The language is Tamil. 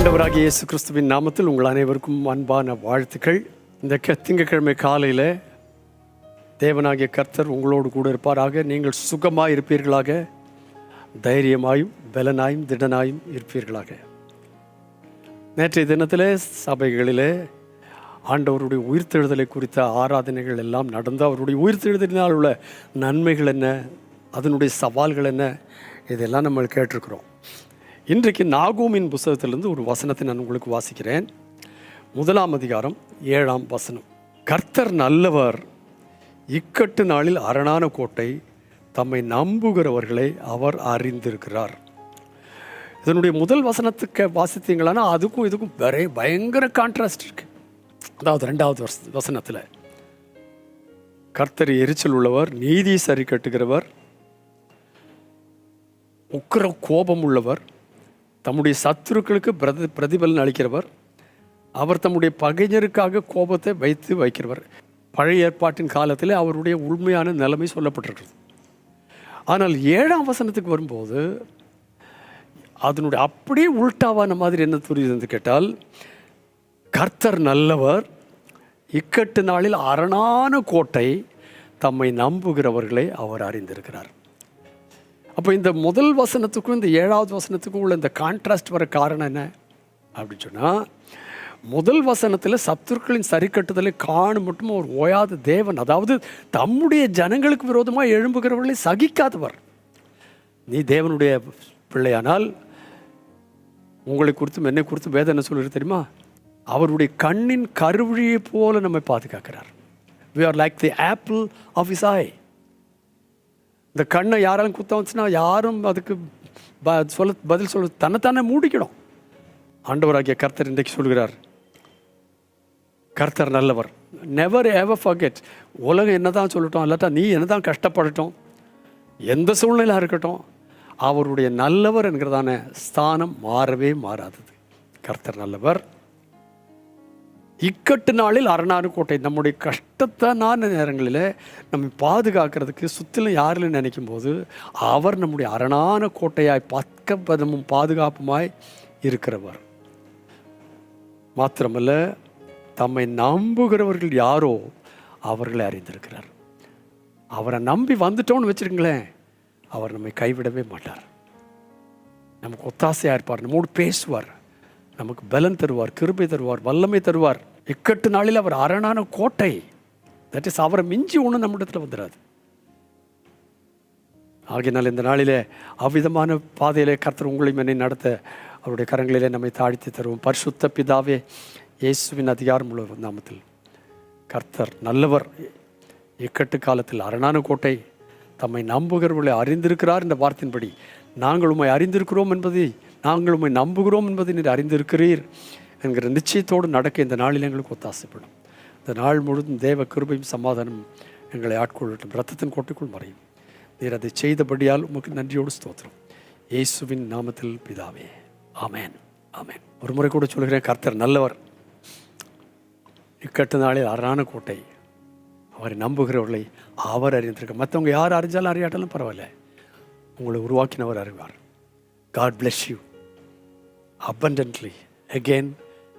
ஆண்டவராகிய இயேசு கிறிஸ்துவின் நாமத்தில் உங்கள் அனைவருக்கும் அன்பான வாழ்த்துக்கள். இந்த க- திங்கட்கிழமை காலையில் தேவனாகிய கர்த்தர் உங்களோடு கூட இருப்பாராக. நீங்கள் சுகமாக இருப்பீர்களாக. தைரியமாயும் பலனாயும் திடனாயும் இருப்பீர்களாக. நேற்றைய தினத்தில் சபைகளிலே ஆண்டவருடைய உயிர்த்தெழுதலை குறித்த ஆராதனைகள் எல்லாம் நடந்து அவருடைய உயிர்த்தெழுதலினால் உள்ள நன்மைகள் என்ன? அதனுடைய சவால்கள் என்ன? இதெல்லாம் நம்ம கேட்டிருக்கிறோம். இன்றைக்கு நாகூமின் புஸ்தகத்திலிருந்து ஒரு வசனத்தை நான் உங்களுக்கு வாசிக்கிறேன். முதலாம் அதிகாரம் ஏழாம் வசனம். கர்த்தர் நல்லவர் இக்கட்டு நாளில் அரணான கோட்டை தம்மை நம்புகிறவர்களை அவர் அறிந்திருக்கிறார். இதனுடைய முதல் வசனத்துக்கு வாசித்தீங்களான்னா அதுக்கும் இதுக்கும் வேற பயங்கர கான்ட்ராஸ்ட் இருக்கு. அதாவது ரெண்டாவது வச வசனத்தில் கர்த்தர் எரிச்சல் உள்ளவர் நீதி சரி கட்டுகிறவர் உக்கிர கோபம் உள்ளவர் தம்முடைய சத்துருக்களுக்கு பிரதி பிரதிபலன் அளிக்கிறவர். அவர் தம்முடைய பகைஞருக்காக கோபத்தை வைத்து வைக்கிறவர். பழைய ஏற்பாட்டின் காலத்தில் அவருடைய உண்மையான நிலைமை சொல்லப்பட்டிருக்கிறது. ஆனால் ஏழாம் வசனத்துக்கு வரும்போது அதனுடைய அப்படியே உள்டாவான மாதிரி என்ன புரியுதுன்னு கேட்டால் கர்த்தர் நல்லவர் இக்கட்டு நாளில் அரணான கோட்டை தம்மை நம்புகிறவர்களை அவர் அறிந்திருக்கிறார். அப்போ இந்த முதல் வசனத்துக்கும் இந்த ஏழாவது வசனத்துக்கும் உள்ள இந்த கான்ட்ராஸ்ட் வர காரணம் என்ன? அப்படின்னு சொன்னால் முதல் வசனத்தில் சத்துருக்களின் சரிக்கட்டுதலை காணும் மட்டும் ஒரு ஓயாத தேவன். அதாவது தம்முடைய ஜனங்களுக்கு விரோதமாக எழும்புகிறவர்களை சகிக்காதவர். நீ தேவனுடைய பிள்ளையானால் உங்களை குறித்தும் என்னை குறித்தும் வேதம் என்ன சொல்லுறது தெரியுமா? அவருடைய கண்ணின் கருவழியை போல நம்மை பாதுகாக்கிறார். We are like the apple of his eye இந்த கண்ணை யாராலும் குத்த வந்துச்சுன்னா யாரும் அதுக்கு ப சொல்ல பதில் சொல்ல தன்னைத்தானே மூடிக்கணும். ஆண்டவராகிய கர்த்தர் இன்றைக்கு சொல்கிறார் கர்த்தர் நல்லவர். நெவர் எவர் ஃபர்கெட் உலகம் என்னதான் சொல்லட்டும் இல்லாட்டா நீ என்னதான் கஷ்டப்படட்டும் எந்த சூழ்நிலையாக இருக்கட்டும் அவருடைய நல்லவர் என்கிறதான ஸ்தானம் மாறவே மாறாதது. கர்த்தர் நல்லவர். இக்கட்டு நாளில் அரணாறு கோட்டை நம்முடைய கஷ்டத்தான நேரங்களில் நம்மை பாதுகாக்கிறதுக்கு சுற்றிலும் யாரில் நினைக்கும் போது அவர் நம்முடைய அரணான கோட்டையாய் பக்கபதமும் பாதுகாப்புமாய் இருக்கிறவர். மாத்திரமல்ல தம்மை நம்புகிறவர்கள் யாரோ அவர்களை அறிந்திருக்கிறார். அவரை நம்பி வந்துட்டோம்னு வச்சுருங்களேன் அவர் நம்மை கைவிடவே மாட்டார். நமக்கு ஒத்தாசையாக இருப்பார் நம்மோடு பேசுவார் நமக்கு பலன் தருவார் கிருபை தருவார் வல்லமை தருவார். இக்கட்டு நாளில் அவர் அரணான கோட்டை. தட் இஸ் அவரை மிஞ்சி ஒன்று நம்மிடத்தில் வந்துடாது ஆகினால் இந்த நாளிலே அவ்விதமான பாதையிலே கர்த்தர் உங்களையும் என்னை நடத்த அவருடைய கரங்களிலே நம்மை தாழ்த்தி தருவோம். பரிசுத்த பிதாவே இயேசுவின் அதிகாரம் உள்ள நாமத்தில். கர்த்தர் நல்லவர். இக்கட்டு காலத்தில் அரணான கோட்டை தம்மை நம்புகிறவர்களை அறிந்திருக்கிறார் என்ற வார்த்தையின்படி நாங்கள் உண்மை அறிந்திருக்கிறோம் என்பதை நாங்கள் உண்மை நம்புகிறோம் என்பதை நீர் அறிந்திருக்கிறீர். என்கிற நிச்சயத்தோடு நடக்க இந்த நாளில் எங்களுக்கு ஒத்தாசைப்படும். இந்த நாள் முழுதும் தேவ கிருபையும் சமாதானம் எங்களை ஆட்கொள்ளட்டும். ரத்தத்தின் கோட்டைக்குள் மறையும். நீர் அதை செய்தபடியால் உமக்கு நன்றியோடு ஸ்தோத்திரம். இயேசுவின் நாமத்தில் பிதாவே. ஆமேன். ஆமேன். ஒரு முறை கூட சொல்கிறேன் கர்த்தர் நல்லவர். இக்கட்டு நாளில் அரணான கோட்டை அவரை நம்புகிறவர்களை அவர் அறிந்திருக்க. மற்றவங்க யார் அறிஞ்சாலும் அறியாட்டாலும் பரவாயில்ல. உங்களை உருவாக்கினவர் அறிவார். God bless you abundantly. Again